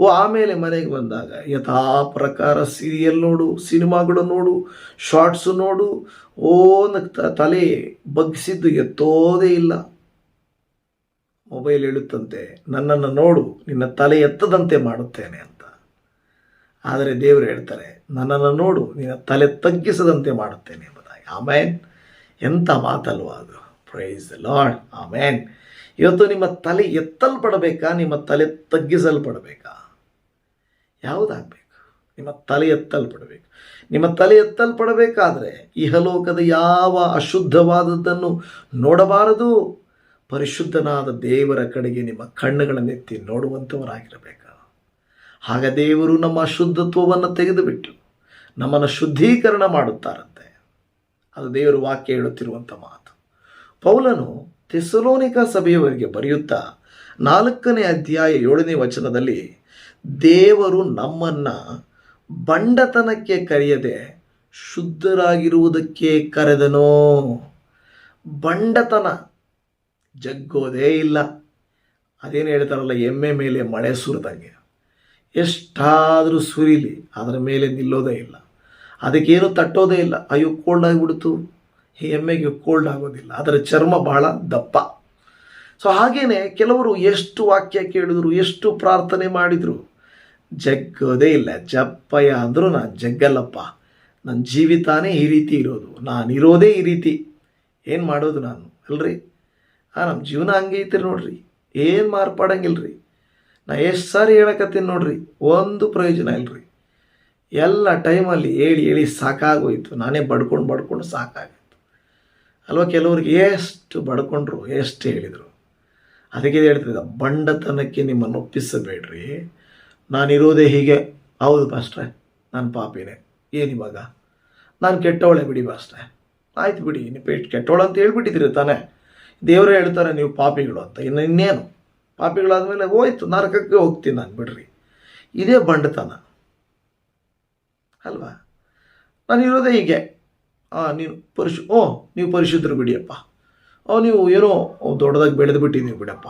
ಓ ಆಮೇಲೆ ಮನೆಗೆ ಬಂದಾಗ, ಯಥಾ ಪ್ರಕಾರ ಸೀರಿಯಲ್ ನೋಡು, ಸಿನಿಮಾಗಳು ನೋಡು, ಶಾರ್ಟ್ಸು ನೋಡು, ಓ ತಲೆ ಬಗ್ಗಿಸಿದ್ದು ಎತ್ತೋದೇ ಇಲ್ಲ. ಮೊಬೈಲ್ ಹೇಳುತ್ತಂತೆ, ನನ್ನನ್ನು ನೋಡು, ನಿನ್ನ ತಲೆ ಎತ್ತದಂತೆ ಮಾಡುತ್ತೇನೆ ಅಂತ. ಆದರೆ ದೇವರು ಹೇಳ್ತಾರೆ, ನನ್ನನ್ನು ನೋಡು, ನಿನ್ನ ತಲೆ ತಗ್ಗಿಸದಂತೆ ಮಾಡುತ್ತೇನೆ ಎಂಬುದಾಗಿ. ಆಮೇನ್. ಎಂಥ ಮಾತಲ್ವಾ ಅದು. Praise Lord amen. ಇವತ್ತು ನಿಮ್ಮ ತಲೆ ಎತ್ತಲ್ಪಡಬೇಕಾ, ನಿಮ್ಮ ತಲೆ ತಗ್ಗಿಸಲ್ಪಡಬೇಕಾ? ಯಾವುದಾಗಬೇಕು? ನಿಮ್ಮ ತಲೆ ಎತ್ತಲ್ಪಡಬೇಕು. ನಿಮ್ಮ ತಲೆ ಎತ್ತಲ್ಪಡಬೇಕಾದ್ರೆ ಇಹಲೋಕದ ಯಾವ ಅಶುದ್ಧವಾದದ್ದನ್ನು ನೋಡಬಾರದು. ಪರಿಶುದ್ಧನಾದ ದೇವರ ಕಡೆಗೆ ನಿಮ್ಮ ಕಣ್ಣುಗಳನ್ನೆತ್ತಿ ನೋಡುವಂಥವರಾಗಿರಬೇಕು ಆಗ ದೇವರು ನಮ್ಮ ಅಶುದ್ಧತ್ವವನ್ನು ತೆಗೆದುಬಿಟ್ಟು ನಮ್ಮನ್ನು ಶುದ್ಧೀಕರಣ ಮಾಡುತ್ತಾರಂತೆ. ಅದು ದೇವರು ವಾಕ್ಯ ಹೇಳುತ್ತಿರುವಂಥ ಮಾತು. ಪೌಲನು ತೆಸಲೋನಿಕ ಸಭೆಯವರಿಗೆ ಬರೆಯುತ್ತಾ ನಾಲ್ಕನೇ ಅಧ್ಯಾಯ ಏಳನೇ ವಚನದಲ್ಲಿ ದೇವರು ನಮ್ಮನ್ನು ಬಂಡತನಕ್ಕೆ ಕರೆಯದೆ ಶುದ್ಧರಾಗಿರುವುದಕ್ಕೆ ಕರೆದನೋ. ಬಂಡತನ ಜಗ್ಗೋದೇ ಇಲ್ಲ. ಅದೇನು ಹೇಳ್ತಾರಲ್ಲ, ಎಮ್ಮೆ ಮೇಲೆ ಮಳೆ ಸುರಿದಂಗೆ. ಎಷ್ಟಾದರೂ ಸುರಿಲಿ ಅದರ ಮೇಲೆ ನಿಲ್ಲೋದೇ ಇಲ್ಲ. ಅದಕ್ಕೇನು ತಟ್ಟೋದೇ ಇಲ್ಲ. ಅಯ್ಯೋ ಕೋಲ್ಡ್ ಆಗಿಬಿಡ್ತು. ಎಮ್ಮೆಗೆ ಕೋಲ್ಡ್ ಆಗೋದಿಲ್ಲ. ಅದರ ಚರ್ಮ ಬಹಳ ದಪ್ಪ. ಸೊ ಹಾಗೇನೆ ಕೆಲವರು ಎಷ್ಟು ವಾಕ್ಯ ಕೇಳಿದ್ರು, ಎಷ್ಟು ಪ್ರಾರ್ಥನೆ ಮಾಡಿದರು, ಜಗ್ಗೋದೇ ಇಲ್ಲ. ಜಪ್ಪಯ್ಯ ಅಂದರೂ ನಾನು ಜಗ್ಗಲ್ಲಪ್ಪ. ನನ್ನ ಜೀವಿತಾನೇ ಈ ರೀತಿ ಇರೋದು. ನಾನು ಇರೋದೇ ಈ ರೀತಿ. ಏನು ಮಾಡೋದು ನಾನು? ಅಲ್ರಿ? ಹಾಂ ನಮ್ಮ ಜೀವನ ಹಂಗೆ ಐತಿರಿ ನೋಡ್ರಿ. ಏನು ಮಾರ್ಪಾಡಂಗಿಲ್ರಿ? ನಾ ಎಷ್ಟು ಸಾರಿ ಹೇಳಕತ್ತೀನಿ ನೋಡ್ರಿ, ಒಂದು ಪ್ರಯೋಜನ ಇಲ್ರಿ. ಎಲ್ಲ ಟೈಮಲ್ಲಿ ಹೇಳಿ ಹೇಳಿ ಸಾಕಾಗೋಯ್ತು. ನಾನೇ ಬಡ್ಕೊಂಡು ಬಡ್ಕೊಂಡು ಸಾಕಾಗಿತ್ತು ಅಲ್ವಾ ಕೆಲವ್ರಿಗೆ ಎಷ್ಟು ಬಡ್ಕೊಂಡ್ರು, ಎಷ್ಟು ಹೇಳಿದರು. ಅದಕ್ಕೆ ಹೇಳ್ತಿದ್ದ ಬಂಡತನಕ್ಕೆ ನಿಮ್ಮನ್ನು ಒಪ್ಪಿಸಬೇಡ್ರಿ. ನಾನಿರೋದೇ ಹೀಗೆ, ಹೌದು ಪಾಸ್ಟ್ರೆ ನಾನು ಪಾಪಿನೇ. ಏನಿವಾಗ ನಾನು ಕೆಟ್ಟವಳೆ ಬಿಡಿ ಪಾಸ್ಟ್ರೆ ಆಯ್ತು ಬಿಡಿ ನೀವು ಪೇಟ್ ಕೆಟ್ಟವಳು ಅಂತ ಹೇಳ್ಬಿಟ್ಟಿದ್ದೀರಿ ತಾನೇ. ದೇವರೇ ಹೇಳ್ತಾರೆ, ನೀವು ಪಾಪಿಗಳು ಅಂತ. ಇನ್ನು ಇನ್ನೇನು? ಪಾಪಿಗಳಾದಮೇಲೆ ಹೋಯ್ತು, ನರಕಕ್ಕೆ ಹೋಗ್ತೀನಿ ನಾನು, ಬಿಡ್ರಿ. ಇದೇ ಬಂಡತನ. ಅಲ್ವಾ? ನಾನು ಇರೋದೇ ಹೀಗೆ. ಹಾಂ ನೀವು ಪರಿಶು, ಓ, ನೀವು ಪರಿಶುದ್ಧರು ಬಿಡಿಯಪ್ಪ. ಓ, ನೀವು ಏನೋ ದೊಡ್ಡದಾಗಿ ಬೆಳೆದು ಬಿಟ್ಟಿದ್ದೀವಿ ಬಿಡಪ್ಪ.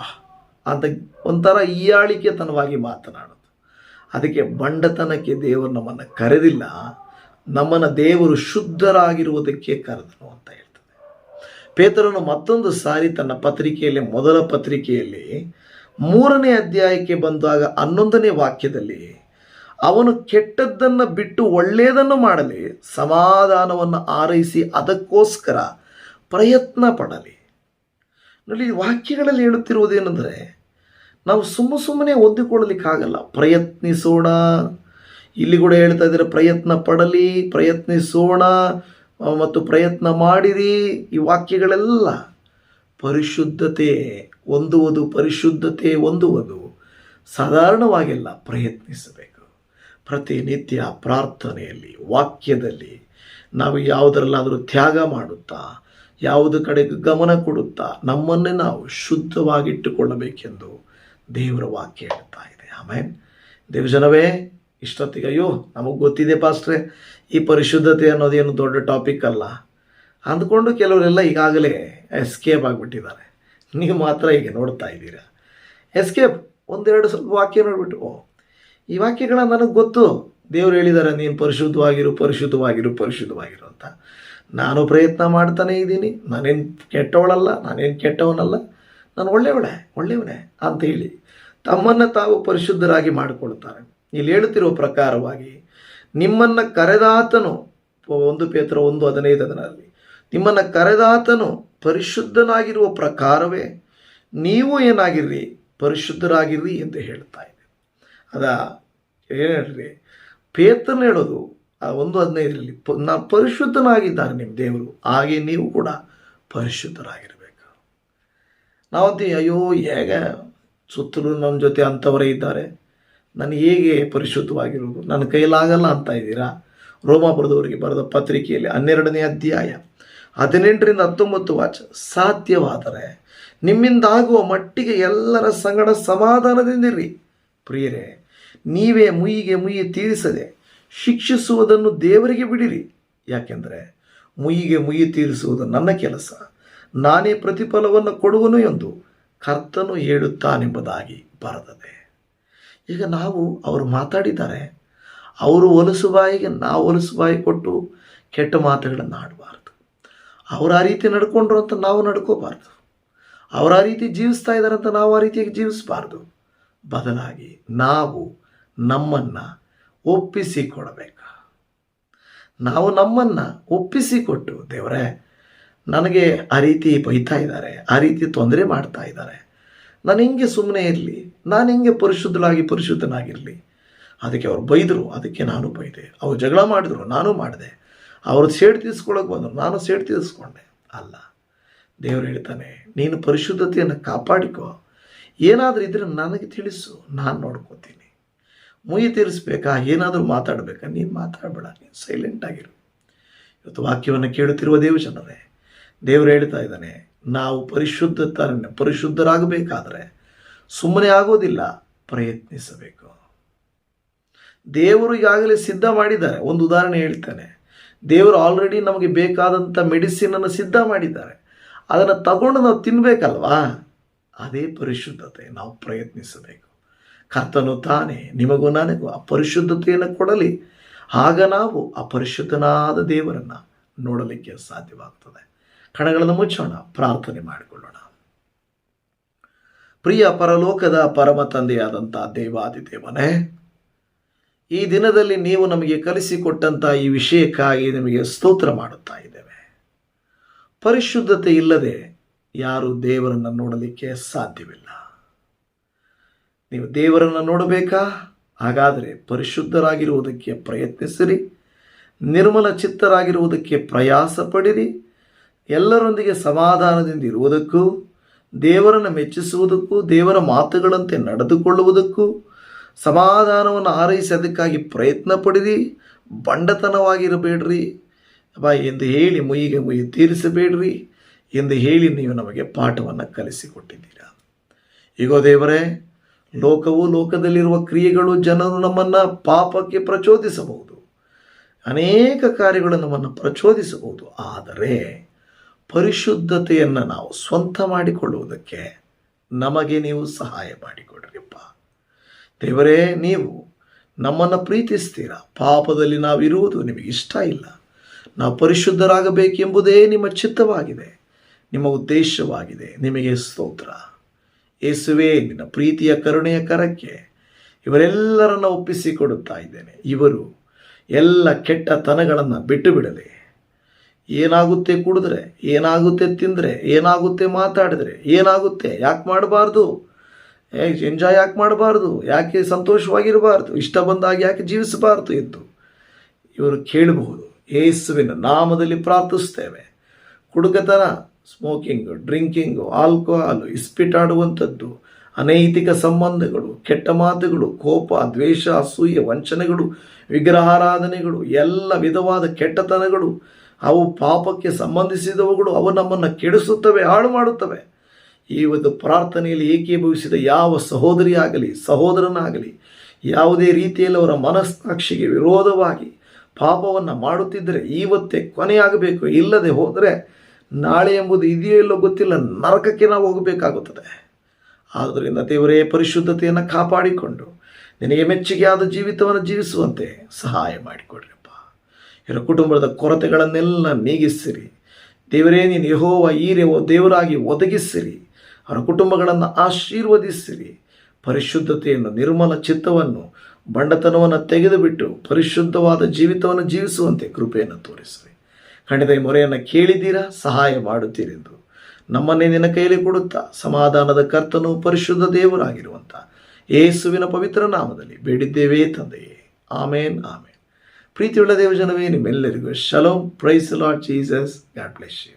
ಅಂತ ಒಂಥರ ಈಯಾಳಿಕೆತನವಾಗಿ ಮಾತನಾಡೋದು. ಅದಕ್ಕೆ ಬಂಡತನಕ್ಕೆ ದೇವರು ನಮ್ಮನ್ನು ಕರೆದಿಲ್ಲ. ನಮ್ಮನ್ನು ದೇವರು ಶುದ್ಧರಾಗಿರುವುದಕ್ಕೆ ಕರೆದನು ಅಂತ ಹೇಳ್ತದೆ. ಪೇತರನು ಮತ್ತೊಂದು ಸಾರಿ ತನ್ನ ಪತ್ರಿಕೆಯಲ್ಲಿ, ಮೊದಲ ಪತ್ರಿಕೆಯಲ್ಲಿ ಮೂರನೇ ಅಧ್ಯಾಯಕ್ಕೆ ಬಂದಾಗ ಹನ್ನೊಂದನೇ ವಾಕ್ಯದಲ್ಲಿ ಅವನು ಕೆಟ್ಟದ್ದನ್ನು ಬಿಟ್ಟು ಒಳ್ಳೆಯದನ್ನು ಮಾಡಲಿ, ಸಮಾಧಾನವನ್ನು ಆರೈಸಿ ಅದಕ್ಕೋಸ್ಕರ ಪ್ರಯತ್ನ ಪಡಲಿ. ನೋಡಿ ವಾಕ್ಯಗಳಲ್ಲಿ ಹೇಳುತ್ತಿರುವುದೇನೆಂದರೆ ನಾವು ಸುಮ್ಮ ಸುಮ್ಮನೆ ಹೊಂದಿಕೊಳ್ಳಲಿಕ್ಕಾಗಲ್ಲ ಪ್ರಯತ್ನಿಸೋಣ. ಇಲ್ಲಿ ಕೂಡ ಹೇಳ್ತಾ ಇದ್ದಾರೆ, ಪ್ರಯತ್ನ ಪಡಲಿ, ಪ್ರಯತ್ನಿಸೋಣ, ಮತ್ತು ಪ್ರಯತ್ನ ಮಾಡಿರಿ. ಈ ವಾಕ್ಯಗಳೆಲ್ಲ ಪರಿಶುದ್ಧತೆ ಹೊಂದುವುದು ಪರಿಶುದ್ಧತೆ ಹೊಂದುವುದು. ಸಾಧಾರಣವಾಗಿಲ್ಲ, ಪ್ರಯತ್ನಿಸಬೇಕು. ಪ್ರತಿನಿತ್ಯ ಪ್ರಾರ್ಥನೆಯಲ್ಲಿ, ವಾಕ್ಯದಲ್ಲಿ ನಾವು ಯಾವುದರಲ್ಲಾದರೂ ತ್ಯಾಗ ಮಾಡುತ್ತಾ, ಯಾವುದು ಕಡೆಗೆ ಗಮನ ಕೊಡುತ್ತಾ, ನಮ್ಮನ್ನೇ ನಾವು ಶುದ್ಧವಾಗಿಟ್ಟುಕೊಳ್ಳಬೇಕೆಂದು ದೇವರ ವಾಕ್ಯ ಹೇಳ್ತಾ ಇದೆ. ಆಮೇನ್. ದೇವಜನವೇ ಇಷ್ಟೊತ್ತಿಗೆ ಅಯ್ಯೋ ನಮಗೆ ಗೊತ್ತಿದೆ ಪಾಸ್ಟ್ರೆ, ಈ ಪರಿಶುದ್ಧತೆ ಅನ್ನೋದೇನು ದೊಡ್ಡ ಟಾಪಿಕ್ ಅಲ್ಲ. ಅಂದ್ಕೊಂಡು ಕೆಲವರೆಲ್ಲ ಈಗಾಗಲೇ ಎಸ್ಕೇಪ್ ಆಗಿಬಿಟ್ಟಿದ್ದಾರೆ. ನೀವು ಮಾತ್ರ ಈಗ ನೋಡ್ತಾ ಇದ್ದೀರಾ? ಎಸ್ಕೇಪ್ ಒಂದೆರಡು ಸ್ವಲ್ಪ ವಾಕ್ಯ ನೋಡ್ಬಿಟ್ಟು, ಓ, ಈ ವಾಕ್ಯಗಳ ನನಗೆ ಗೊತ್ತು. ದೇವ್ರು ಹೇಳಿದ್ದಾರೆ ನೀನು ಪರಿಶುದ್ಧವಾಗಿರು ಪರಿಶುದ್ಧವಾಗಿರು ಪರಿಶುದ್ಧವಾಗಿರು ಅಂತ. ನಾನು ಪ್ರಯತ್ನ ಮಾಡ್ತಾನೇ ಇದ್ದೀನಿ. ನಾನೇನು ಕೆಟ್ಟವಳಲ್ಲ, ನಾನೇನು ಕೆಟ್ಟವನಲ್ಲ. ನಾನು ಒಳ್ಳೆಯವಳೆ, ಒಳ್ಳೆಯವನೇ ಅಂತ ಹೇಳಿ ತಮ್ಮನ್ನು ತಾವು ಪರಿಶುದ್ಧರಾಗಿ ಮಾಡಿಕೊಳ್ತಾರೆ. ಇಲ್ಲಿ ಹೇಳುತ್ತಿರುವ ಪ್ರಕಾರವಾಗಿ ನಿಮ್ಮನ್ನು ಕರೆದಾತನು, ಒಂದು ಪೇತ್ರ ಒಂದು ಹದಿನೈದು ಅದರಲ್ಲಿ ನಿಮ್ಮನ್ನು ಕರೆದಾತನು ಪರಿಶುದ್ಧನಾಗಿರುವ ಪ್ರಕಾರವೇ ನೀವು ಏನಾಗಿರ್ರಿ? ಪರಿಶುದ್ಧರಾಗಿರ್ರಿ ಎಂದು ಹೇಳ್ತಾ ಇದೆ. ಅದ ಏನು ಹೇಳ್ರಿ? ಪೇತನ್ ಹೇಳೋದು ಆ ಒಂದು ಹದಿನೈದರಲ್ಲಿ, ಪ ನಾ ಪರಿಶುದ್ಧನಾಗಿದ್ದಾರೆ ನಿಮ್ಮ ದೇವರು, ಹಾಗೆ ನೀವು ಕೂಡ ಪರಿಶುದ್ಧರಾಗಿರಬೇಕು. ನಾವಂತೀವಿ, ಅಯ್ಯೋ, ಹೇಗೆ? ಸುತ್ತಲೂ ನಮ್ಮ ಜೊತೆ ಅಂಥವರೇ ಇದ್ದಾರೆ. ನಾನು ಹೇಗೆ ಪರಿಶುದ್ಧವಾಗಿರೋದು? ನನ್ನ ಕೈಲಾಗಲ್ಲ ಅಂತ ಇದ್ದೀರಾ? ರೋಮಾಪುರದವರಿಗೆ ಬರೆದ ಪತ್ರಿಕೆಯಲ್ಲಿ ಹನ್ನೆರಡನೇ ಅಧ್ಯಾಯ. ಹದಿನೆಂಟರಿಂದ ಹತ್ತೊಂಬತ್ತು ವಾಚ ಸಾಧ್ಯವಾದರೆ ನಿಮ್ಮಿಂದಾಗುವ ಮಟ್ಟಿಗೆ ಎಲ್ಲರ ಸಂಗಡ ಸಮಾಧಾನದಿಂದಿರಿ. ಪ್ರಿಯರೇ, ನೀವೇ ಮುಯಿಗೆ ಮುಯಿ ತೀರಿಸದೆ ಶಿಕ್ಷಿಸುವುದನ್ನು ದೇವರಿಗೆ ಬಿಡಿರಿ. ಯಾಕೆಂದರೆ ಮುಯಿಗೆ ಮುಯಿ ತೀರಿಸುವುದು ನನ್ನ ಕೆಲಸ. ನಾನೇ ಪ್ರತಿಫಲವನ್ನು ಕೊಡುವನು ಎಂದು ಕರ್ತನು ಹೇಳುತ್ತಾನೆಂಬುದಾಗಿ ಬರೆದದೆ. ಈಗ ನಾವು ಅವರು ಮಾತಾಡಿದ್ದಾರೆ. ಅವರು ಹೊಲಸು ಬಾಯಿಗೆ ನಾವು ಹೊಲಸು ಬಾಯಿ ಕೊಟ್ಟು ಕೆಟ್ಟ ಮಾತುಗಳನ್ನು ಆಡಬಾರ್ದು ಅವ್ರು ಆ ರೀತಿ ನಡ್ಕೊಂಡ್ರು ಅಂತ ನಾವು ನಡ್ಕೋಬಾರ್ದು. ಅವ್ರು ಆ ರೀತಿ ಜೀವಿಸ್ತಾ ಇದ್ದಾರಂತ ನಾವು ಆ ರೀತಿಯಾಗಿ ಜೀವಿಸಬಾರ್ದು. ಬದಲಾಗಿ ನಾವು ನಮ್ಮನ್ನು ಒಪ್ಪಿಸಿಕೊಡಬೇಕು. ನಾವು ನಮ್ಮನ್ನು ಒಪ್ಪಿಸಿಕೊಟ್ಟು, ದೇವರೇ, ನನಗೆ ಆ ರೀತಿ ಬೈತಾ ಇದ್ದಾರೆ, ಆ ರೀತಿ ತೊಂದರೆ ಮಾಡ್ತಾ ಇದ್ದಾರೆ. ನಾನು ಹಿಂಗೆ ಸುಮ್ಮನೆ ಇರಲಿ, ನಾನು ಹಿಂಗೆ ಪರಿಶುದ್ಧನಾಗಿ ಪರಿಶುದ್ಧನಾಗಿರಲಿ. ಅದಕ್ಕೆ ಅವ್ರು ಬೈದರು, ಅದಕ್ಕೆ ನಾನು ಬೈದೆ. ಅವ್ರು ಜಗಳ ಮಾಡಿದ್ರು, ನಾನು ಮಾಡಿದೆ. ಅವರು ಸೇಡು ತೀರಿಸ್ಕೊಳಕ್ಕೆ ಬಂದರು. ನಾನು ಸೇಡು ತೀರಿಸ್ಕೊಂಡೆ. ಅಲ್ಲ, ದೇವರು ಹೇಳ್ತಾನೆ, ನೀನು ಪರಿಶುದ್ಧತೆಯನ್ನು ಕಾಪಾಡಿಕೋ. ಏನಾದರೂ ಇದ್ರೆ ನನಗೆ ತಿಳಿಸು, ನಾನು ನೋಡ್ಕೋತೀನಿ. ಮುಯಿ ತೀರಿಸ್ಬೇಕಾ? ಏನಾದರೂ ಮಾತಾಡಬೇಕಾ? ನೀನು ಮಾತಾಡಬೇಡ, ನೀನು ಸೈಲೆಂಟ್ ಆಗಿರು. ಇವತ್ತು ವಾಕ್ಯವನ್ನು ಕೇಳುತ್ತಿರುವ ದೇವಜನರೇ ದೇವರು ಹೇಳ್ತಾ ಇದ್ದಾನೆ, ನಾವು ಪರಿಶುದ್ಧತ ಪರಿಶುದ್ಧರಾಗಬೇಕಾದ್ರೆ ಸುಮ್ಮನೆ ಆಗೋದಿಲ್ಲ, ಪ್ರಯತ್ನಿಸಬೇಕು. ದೇವರು ಈಗಾಗಲೇ ಸಿದ್ಧ ಮಾಡಿದ್ದಾರೆ. ಒಂದು ಉದಾಹರಣೆ ಹೇಳ್ತಾನೆ. ದೇವರು ಆಲ್ರೆಡಿ ನಮಗೆ ಬೇಕಾದಂಥ ಮೆಡಿಸಿನನ್ನು ಸಿದ್ಧ ಮಾಡಿದ್ದಾರೆ. ಅದನ್ನು ತಗೊಂಡು ನಾವು ತಿನ್ನಬೇಕಲ್ವಾ ಅದೇ ಪರಿಶುದ್ಧತೆ. ನಾವು ಪ್ರಯತ್ನಿಸಬೇಕು. ಕರ್ತನು ತಾನೇ, ನಿಮಗೂ ನನಗೂ ಆ ಪರಿಶುದ್ಧತೆಯನ್ನು ಕೊಡಲಿ. ಆಗ ನಾವು ಆ ಪರಿಶುದ್ಧನಾದ ದೇವರನ್ನು ನೋಡಲಿಕ್ಕೆ ಸಾಧ್ಯವಾಗ್ತದೆ. ಕಣಗಳನ್ನು ಮುಚ್ಚೋಣ, ಪ್ರಾರ್ಥನೆ ಮಾಡಿಕೊಳ್ಳೋಣ. ಪ್ರಿಯ ಪರಲೋಕದ ಪರಮ ತಂದೆಯಾದಂಥ ದೇವಾದಿದೇವನೇ ಈ ದಿನದಲ್ಲಿ ನೀವು ನಮಗೆ ಕಲಿಸಿಕೊಟ್ಟಂಥ ಈ ವಿಷಯಕ್ಕಾಗಿ ನಿಮಗೆ ಸ್ತೋತ್ರ ಮಾಡುತ್ತಾ ಇದ್ದೇವೆ. ಪರಿಶುದ್ಧತೆ ಇಲ್ಲದೆ ಯಾರು ದೇವರನ್ನು ನೋಡಲಿಕ್ಕೆ ಸಾಧ್ಯವಿಲ್ಲ. ನೀವು ದೇವರನ್ನು ನೋಡಬೇಕಾ? ಹಾಗಾದರೆ ಪರಿಶುದ್ಧರಾಗಿರುವುದಕ್ಕೆ ಪ್ರಯತ್ನಿಸಿರಿ. ನಿರ್ಮಲ ಚಿತ್ತರಾಗಿರುವುದಕ್ಕೆ ಪ್ರಯಾಸ ಪಡಿರಿ ಎಲ್ಲರೊಂದಿಗೆ ಸಮಾಧಾನದಿಂದ ಇರುವುದಕ್ಕೂ, ದೇವರನ್ನು ಮೆಚ್ಚಿಸುವುದಕ್ಕೂ, ದೇವರ ಮಾತುಗಳಂತೆ ನಡೆದುಕೊಳ್ಳುವುದಕ್ಕೂ ಸಮಾಧಾನವನ್ನು ಆರೈಸೋದಕ್ಕಾಗಿ ಪ್ರಯತ್ನ ಪಡಿರಿ, ಬಂಡತನವಾಗಿರಬೇಡ್ರಿ. ಅಬ್ಬಾ, ಎಂದು ಹೇಳಿ ಮುಯಿಗೆ ಮುಯಿ ತೀರಿಸಬೇಡ್ರಿ ಎಂದು ಹೇಳಿ ನೀವು ನಮಗೆ ಪಾಠವನ್ನು ಕಲಿಸಿಕೊಟ್ಟಿದ್ದೀರಾ. ಈಗೋ ದೇವರೇ, ಲೋಕವು ಲೋಕದಲ್ಲಿರುವ ಕ್ರಿಯೆಗಳು ಜನರು ನಮ್ಮನ್ನು ಪಾಪಕ್ಕೆ ಪ್ರಚೋದಿಸಬಹುದು. ಅನೇಕ ಕಾರ್ಯಗಳು ನಮ್ಮನ್ನು ಪ್ರಚೋದಿಸಬಹುದು. ಆದರೆ ಪರಿಶುದ್ಧತೆಯನ್ನು ನಾವು ಸ್ವಂತ ಮಾಡಿಕೊಳ್ಳುವುದಕ್ಕೆ ನಮಗೆ ನೀವು ಸಹಾಯ ಮಾಡಿಕೊಡ್ರಿಪ್ಪ. ದೇವರೇ, ನೀವು ನಮ್ಮನ್ನು ಪ್ರೀತಿಸ್ತೀರಾ? ಪಾಪದಲ್ಲಿ ನಾವಿರುವುದು ನಿಮಗೆ ಇಷ್ಟ ಇಲ್ಲ. ನಾವು ಪರಿಶುದ್ಧರಾಗಬೇಕೆಂಬುದೇ ನಿಮ್ಮ ಚಿತ್ತವಾಗಿದೆ. ನಿಮ್ಮ ಉದ್ದೇಶವಾಗಿದೆ. ನಿಮಗೆ ಸ್ತೋತ್ರ. ಯೇಸುವೆ, ನಿನ್ನ ಪ್ರೀತಿಯ ಕರುಣೆಯ ಕರಕ್ಕೆ ಇವರೆಲ್ಲರನ್ನು ಒಪ್ಪಿಸಿಕೊಡುತ್ತಾ ಇದ್ದೇನೆ. ಇವರು ಎಲ್ಲ ಕೆಟ್ಟತನಗಳನ್ನು ಬಿಟ್ಟು ಬಿಡಲಿ ಏನಾಗುತ್ತೆ ಕುಡಿದ್ರೆ? ಏನಾಗುತ್ತೆ ತಿಂದರೆ? ಏನಾಗುತ್ತೆ ಮಾತಾಡಿದ್ರೆ? ಏನಾಗುತ್ತೆ? ಯಾಕೆ ಮಾಡಬಾರ್ದು? ಎಂಜಾಯ್ ಯಾಕೆ ಮಾಡಬಾರ್ದು? ಯಾಕೆ ಸಂತೋಷವಾಗಿರಬಾರ್ದು? ಇಷ್ಟ ಬಂದಾಗ ಯಾಕೆ ಜೀವಿಸಬಾರ್ದು ಎಂದು ಇವರು ಕೇಳಬಹುದು. ಯೇಸುವಿನ ನಾಮದಲ್ಲಿ ಪ್ರಾರ್ಥಿಸ್ತೇವೆ ಕುಡುಕತನ, ಸ್ಮೋಕಿಂಗು, ಡ್ರಿಂಕಿಂಗು, ಆಲ್ಕೋಹಾಲು, ಇಸ್ಪಿಟಾಡುವಂಥದ್ದು, ಅನೈತಿಕ ಸಂಬಂಧಗಳು, ಕೆಟ್ಟ ಮಾತುಗಳು, ಕೋಪ, ದ್ವೇಷ, ಅಸೂಯೆ, ವಂಚನೆಗಳು, ವಿಗ್ರಹಾರಾಧನೆಗಳು, ಎಲ್ಲ ವಿಧವಾದ ಕೆಟ್ಟತನಗಳು, ಅವು ಪಾಪಕ್ಕೆ ಸಂಬಂಧಿಸಿದವುಗಳು ಅವು ನಮ್ಮನ್ನು ಕೆಡಿಸುತ್ತವೆ ಹಾಳು ಮಾಡುತ್ತವೆ ಈ ಒಂದು ಪ್ರಾರ್ಥನೆಯಲ್ಲಿ ಏಕೀಭವಿಸಿದ ಯಾವ ಸಹೋದರಿಯಾಗಲಿ, ಸಹೋದರನಾಗಲಿ, ಯಾವುದೇ ರೀತಿಯಲ್ಲಿ ಅವರ ಮನಸ್ಸಾಕ್ಷಿಗೆ ವಿರೋಧವಾಗಿ ಪಾಪವನ್ನು ಮಾಡುತ್ತಿದ್ದರೆ ಇವತ್ತೇ ಕೊನೆಯಾಗಬೇಕು, ಇಲ್ಲದೆ ಹೋದರೆ ನಾಳೆ ಎಂಬುದು ಇದೆಯೋ ಇಲ್ಲೋ ಗೊತ್ತಿಲ್ಲ, ನರಕಕ್ಕೆ ನಾವು ಹೋಗಬೇಕಾಗುತ್ತದೆ. ಆದ್ದರಿಂದ ದೇವರೇ, ಪರಿಶುದ್ಧತೆಯನ್ನು ಕಾಪಾಡಿಕೊಂಡು ನಿನಗೆ ಮೆಚ್ಚುಗೆಯಾದ ಜೀವಿತವನ್ನು ಜೀವಿಸುವಂತೆ ಸಹಾಯ ಮಾಡಿಕೊಡ್ರಿಪ್ಪ. ಇವರ ಕುಟುಂಬದ ಕೊರತೆಗಳನ್ನೆಲ್ಲ ನೀಗಿಸಿರಿ. ದೇವರೇ, ನೀನು ಯಹೋವ ಈರೆವೋ ದೇವರಾಗಿ ಒದಗಿಸಿರಿ. ಅವರ ಕುಟುಂಬಗಳನ್ನು ಆಶೀರ್ವದಿಸಿರಿ. ಪರಿಶುದ್ಧತೆಯನ್ನು, ನಿರ್ಮಲ ಚಿತ್ತವನ್ನು, ಬಂಡತನವನ್ನು ತೆಗೆದುಬಿಟ್ಟು ಪರಿಶುದ್ಧವಾದ ಜೀವಿತವನ್ನು ಜೀವಿಸುವಂತೆ ಕೃಪೆಯನ್ನು ತೋರಿಸಿರಿ. ಖಂಡಿತ ಈ ಮೊರೆಯನ್ನು ಕೇಳಿದ್ದೀರಾ? ಸಹಾಯ ಮಾಡುತ್ತೀರೆಂದು. ನಮ್ಮನ್ನೇ ನಿನ್ನ ಕೈಯಲ್ಲಿ ಕೊಡುತ್ತಾ ಸಮಾಧಾನದ ಕರ್ತನು ಪರಿಶುದ್ಧ ದೇವರಾಗಿರುವಂಥ ಯೇಸುವಿನ ಪವಿತ್ರ ನಾಮದಲ್ಲಿ ಬೇಡಿದ್ದೇವೆ ತಂದೆಯೇ. ಆಮೇನ್ ಆಮೇನ್. ಪ್ರೀತಿಯುಳ್ಳ ದೇವಜನವೇ, ನಿಮ್ಮೆಲ್ಲರಿಗೂ ಶಲೋ praise Lord Jesus God bless you